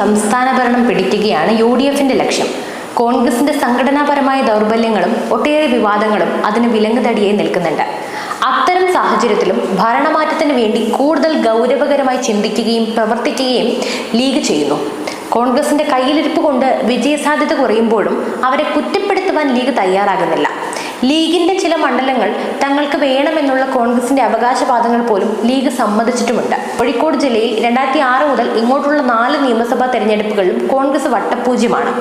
സംസ്ഥാന ഭരണം പിടിക്കുകയാണ് യു ഡി എഫിന്റെ ലക്ഷ്യം. കോൺഗ്രസിന്റെ സംഘടനാപരമായ ദൗർബല്യങ്ങളും ഒട്ടേറെ വിവാദങ്ങളും അതിന് വിലങ്ങുതടിയായി നിൽക്കുന്നുണ്ട്. അത്തരം സാഹചര്യത്തിലും ഭരണമാറ്റത്തിന് വേണ്ടി കൂടുതൽ ഗൗരവകരമായി ചിന്തിക്കുകയും പ്രവർത്തിക്കുകയും ലീഗ് ചെയ്യുന്നു. കോൺഗ്രസിന്റെ കയ്യിലിരിപ്പ് കൊണ്ട് വിജയസാധ്യത കുറയുമ്പോഴും അവരെ കുറ്റപ്പെടുത്തുവാൻ ലീഗ് തയ്യാറാകുന്നില്ല. ലീഗിന്റെ ചില മണ്ഡലങ്ങൾ തങ്ങൾക്ക് വേണമെന്നുള്ള കോൺഗ്രസിന്റെ അവകാശവാദങ്ങൾ പോലും ലീഗ് സമ്മതിച്ചിട്ടുമുണ്ട്. കോഴിക്കോട് ജില്ലയിൽ രണ്ടായിരത്തി ആറ് മുതൽ ഇങ്ങോട്ടുള്ള നാല് നിയമസഭാ തെരഞ്ഞെടുപ്പുകളിലും കോൺഗ്രസ് വട്ടപൂജ്യമാണ്.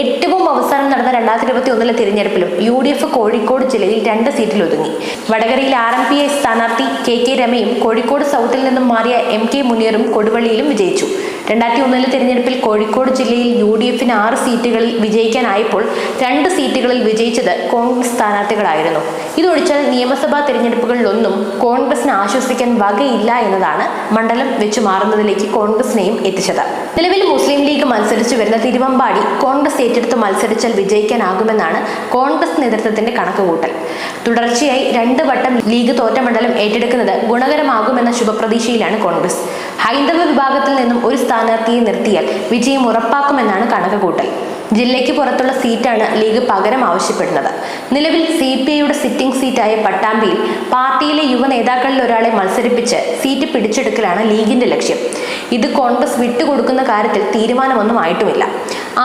ഏറ്റവും അവസാനം നടന്ന രണ്ടായിരത്തി ഇരുപത്തി ഒന്നിലെ തിരഞ്ഞെടുപ്പിലും യു ഡി എഫ് കോഴിക്കോട് ജില്ലയിൽ രണ്ട് സീറ്റിൽ ഒതുങ്ങി വടകരയിൽ ആർ എം പി ഐ സ്ഥാനാർത്ഥി കെ കെ രമയും കോഴിക്കോട് സൗത്തിൽ നിന്നും മാറിയ എം കെ മുനീറും കൊടുവള്ളിയിലും വിജയിച്ചു. രണ്ടായിരത്തി ഒന്നിലെ തിരഞ്ഞെടുപ്പിൽ കോഴിക്കോട് ജില്ലയിൽ യു ഡി എഫിന് ആറ് സീറ്റുകളിൽ വിജയിക്കാനായപ്പോൾ രണ്ട് സീറ്റുകളിൽ വിജയിച്ചത് കോൺഗ്രസ് സ്ഥാനാർത്ഥികളായിരുന്നു. ഇതൊഴിച്ചാൽ നിയമസഭാ തിരഞ്ഞെടുപ്പുകളിലൊന്നും കോൺഗ്രസിന് ആശ്വസിക്കാൻ വകയില്ല എന്നതാണ് മണ്ഡലം വെച്ചു മാറുന്നതിലേക്ക് കോൺഗ്രസിനെയും എത്തിച്ചത്. നിലവിൽ മുസ്ലിം ലീഗ് മത്സരിച്ചു വരുന്ന തിരുവമ്പാടി കോൺഗ്രസ് ഏറ്റെടുത്ത് മത്സരിച്ചാൽ വിജയിക്കാനാകുമെന്നാണ് കോൺഗ്രസ് നേതൃത്വത്തിന്റെ കണക്കുകൂട്ടൽ. തുടർച്ചയായി രണ്ട് വട്ടം ലീഗ് തോറ്റ മണ്ഡലം ഏറ്റെടുക്കുന്നത് ഗുണകരമാകുമെന്ന ശുഭപ്രതീക്ഷയിലാണ് കോൺഗ്രസ്. ഹൈന്ദവ വിഭാഗത്തിൽ നിന്നും ഒരു സ്ഥാനാർത്ഥിയെ നിർത്തിയാൽ വിജയം ഉറപ്പാക്കുമെന്നാണ് കണക്കുകൂട്ടൽ. ജില്ലയ്ക്ക് പുറത്തുള്ള സീറ്റാണ് ലീഗ് പകരം ആവശ്യപ്പെടുന്നത്. നിലവിൽ സി പി ഐയുടെ സിറ്റിംഗ് സീറ്റായ പട്ടാമ്പിയിൽ പാർട്ടിയിലെ യുവ നേതാക്കളിൽ ഒരാളെ മത്സരിപ്പിച്ച് സീറ്റ് പിടിച്ചെടുക്കലാണ് ലീഗിന്റെ ലക്ഷ്യം. ഇത് കോൺഗ്രസ് വിട്ടുകൊടുക്കുന്ന കാര്യത്തിൽ തീരുമാനമൊന്നും ആയിട്ടുമില്ല.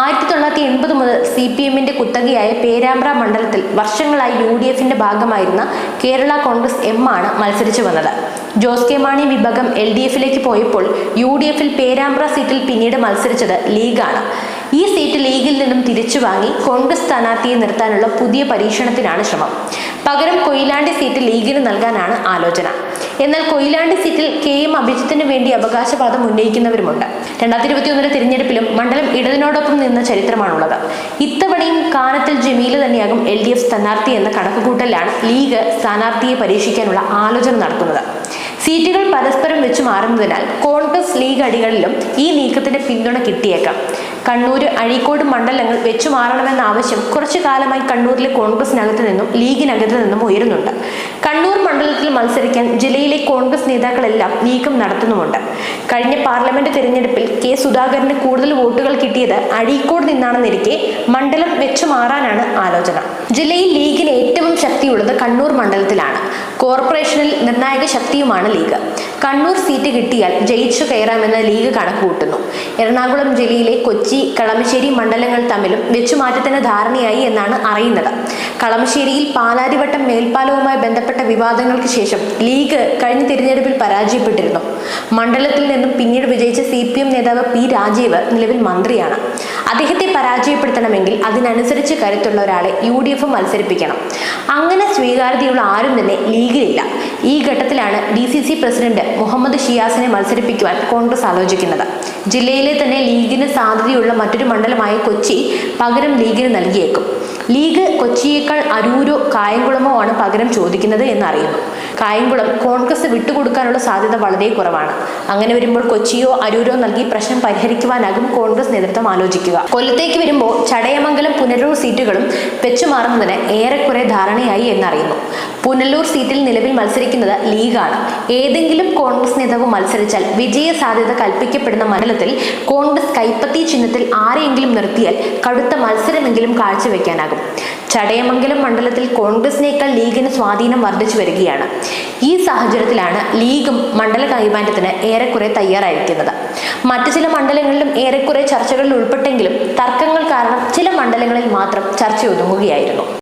ആയിരത്തി തൊള്ളായിരത്തി എൺപത് മുതൽ സി പി എമ്മിന്റെ കുത്തകയായ പേരാമ്പ്ര മണ്ഡലത്തിൽ വർഷങ്ങളായി യു ഡി എഫിന്റെ ഭാഗമായിരുന്ന കേരള കോൺഗ്രസ് എം ആണ് മത്സരിച്ചു വന്നത്. ജോസ് കെ മാണി വിഭാഗം എൽ ഡി എഫിലേക്ക് പോയപ്പോൾ യു ഡി എഫിൽ പേരാമ്പ്ര സീറ്റിൽ പിന്നീട് മത്സരിച്ചത് ലീഗാണ്. ഈ ലീഗിൽ നിന്നും തിരിച്ചു വാങ്ങി കോൺഗ്രസ് സ്ഥാനാർത്ഥിയെ നിർത്താനുള്ള പുതിയ പരീക്ഷണത്തിനാണ് ശ്രമം. പകരം കൊയിലാണ്ടി സീറ്റ് ലീഗിന് നൽകാനാണ് ആലോചന. എന്നാൽ കൊയിലാണ്ടി സീറ്റിൽ കെ എം അഭിജിത്തിന് വേണ്ടി അവകാശവാദം ഉന്നയിക്കുന്നവരുമുണ്ട്. രണ്ടായിരത്തി ഇരുപത്തി ഒന്നിലെ തിരഞ്ഞെടുപ്പിലും മണ്ഡലം ഇടതിനോടൊപ്പം നിന്ന ചരിത്രമാണുള്ളത്. ഇത്തവണയും കാനത്തിൽ ജമീല തന്നെയാകും എൽ ഡി എഫ് സ്ഥാനാർത്ഥി എന്ന കണക്കുകൂട്ടലാണ് ലീഗ് സ്ഥാനാർത്ഥിയെ പരീക്ഷിക്കാനുള്ള ആലോചന നടത്തുന്നത്. സീറ്റുകൾ പരസ്പരം വെച്ച് മാറുന്നതിനാൽ കോൺഗ്രസ് ലീഗ് അടികളിലും ഈ നീക്കത്തിന്റെ പിന്തുണ കിട്ടിയേക്കാം. കണ്ണൂര് അഴീക്കോട് മണ്ഡലങ്ങൾ വെച്ചു മാറണമെന്ന ആവശ്യം കുറച്ചു കാലമായി കണ്ണൂരിലെ കോൺഗ്രസിനകത്ത് നിന്നും ലീഗിനകത്ത് നിന്നും ഉയരുന്നുണ്ട്. കണ്ണൂർ മണ്ഡലത്തിൽ മത്സരിക്കാൻ ജില്ലയിലെ കോൺഗ്രസ് നേതാക്കളെല്ലാം നീക്കം നടത്തുന്നുമുണ്ട്. കഴിഞ്ഞ പാർലമെന്റ് തെരഞ്ഞെടുപ്പിൽ കെ സുധാകരന് കൂടുതൽ വോട്ടുകൾ കിട്ടിയത് അഴീക്കോട് നിന്നാണെന്നിരിക്കെ മണ്ഡലം വെച്ചു മാറാനാണ് ആലോചന. ജില്ലയിൽ ലീഗിന് ഏറ്റവും ശക്തിയുള്ളത് കണ്ണൂർ മണ്ഡലത്തിലാണ്. കോർപ്പറേഷനിൽ നിർണായക ശക്തിയുമാണ് ലീഗ്. കണ്ണൂർ സീറ്റ് കിട്ടിയാൽ ജയിച്ചു കയറാമെന്ന് ലീഗ് കണക്കുകൂട്ടുന്നു. എറണാകുളം ജില്ലയിലെ കൊച്ചി കളമശ്ശേരി മണ്ഡലങ്ങൾ തമ്മിലും വെച്ചുമാറ്റത്തിന് ധാരണയായി എന്നാണ് അറിയുന്നത്. കളമശ്ശേരിയിൽ പാലാരിവട്ടം മേൽപ്പാലവുമായി ബന്ധപ്പെട്ട വിവാദങ്ങൾക്ക് ശേഷം ലീഗ് കഴിഞ്ഞ തിരഞ്ഞെടുപ്പിൽ പരാജയപ്പെട്ടിരുന്നു. മണ്ഡലത്തിൽ നിന്നും പിന്നീട് വിജയിച്ച സി പി എം നേതാവ് പി രാജീവ് നിലവിൽ മന്ത്രിയാണ്. അദ്ദേഹത്തെ പരാജയപ്പെടുത്തണമെങ്കിൽ അതിനനുസരിച്ച് കരുത്തുള്ള ഒരാളെ യു ഡി എഫ് മത്സരിപ്പിക്കണം. അങ്ങനെ സ്വീകാര്യതയുള്ള ആരും തന്നെ ലീഗിലില്ല. ഈ ഘട്ടത്തിലാണ് D C C president Muhammad ഷിയാസിനെ മത്സരിപ്പിക്കുവാൻ കോൺഗ്രസ് ആലോചിക്കുന്നത്. ജില്ലയിലെ തന്നെ ലീഗിന് സാധ്യതയുള്ള മറ്റൊരു മണ്ഡലമായ കൊച്ചി പകരം ലീഗിന് നൽകിയേക്കും. ലീഗ് കൊച്ചിയേക്കാൾ അരൂരോ കായംകുളമോ ആണ് പകരം ചോദിക്കുന്നത് എന്നറിയുന്നു. കായംകുളം കോൺഗ്രസ് വിട്ടുകൊടുക്കാനുള്ള സാധ്യത വളരെ കുറവാണ്. അങ്ങനെ വരുമ്പോൾ കൊച്ചിയോ അരൂരോ നൽകി പ്രശ്നം പരിഹരിക്കുവാനാകും കോൺഗ്രസ് നേതൃത്വം ആലോചിക്കുക. കൊല്ലത്തേക്ക് വരുമ്പോൾ ചടയമംഗലം പുനലൂർ സീറ്റുകളും വെച്ചുമാറുന്നതിന് ഏറെക്കുറെ ധാരണയായി എന്നറിയുന്നു. പുനലൂർ സീറ്റിൽ നിലവിൽ മത്സരിക്കുന്നത് ലീഗാണ്. ഏതെങ്കിലും കോൺഗ്രസ് നേതാവ് മത്സരിച്ചാൽ വിജയ സാധ്യത കൽപ്പിക്കപ്പെടുന്ന മണ്ഡലത്തിൽ കോൺഗ്രസ് കൈപ്പത്തി ചിഹ്നത്തിൽ ആരെയെങ്കിലും നിർത്തിയാൽ കടുത്ത മത്സരമെങ്കിലും കാഴ്ചവെക്കാനാകും. ചടയമംഗലം മണ്ഡലത്തിൽ കോൺഗ്രസിനേക്കാൾ ലീഗിന് സ്വാധീനം വർദ്ധിച്ചു വരികയാണ്. ഈ സാഹചര്യത്തിലാണ് ലീഗും മണ്ഡല കൈമാറ്റത്തിന് ഏറെക്കുറെ തയ്യാറായിരിക്കുന്നത്. മറ്റു ചില മണ്ഡലങ്ങളിലും ഏറെക്കുറെ ചർച്ചകളിൽ ഉൾപ്പെട്ടെങ്കിലും തർക്കങ്ങൾ കാരണം ചില മണ്ഡലങ്ങളിൽ മാത്രം ചർച്ച ഒതുങ്ങുകയായിരുന്നു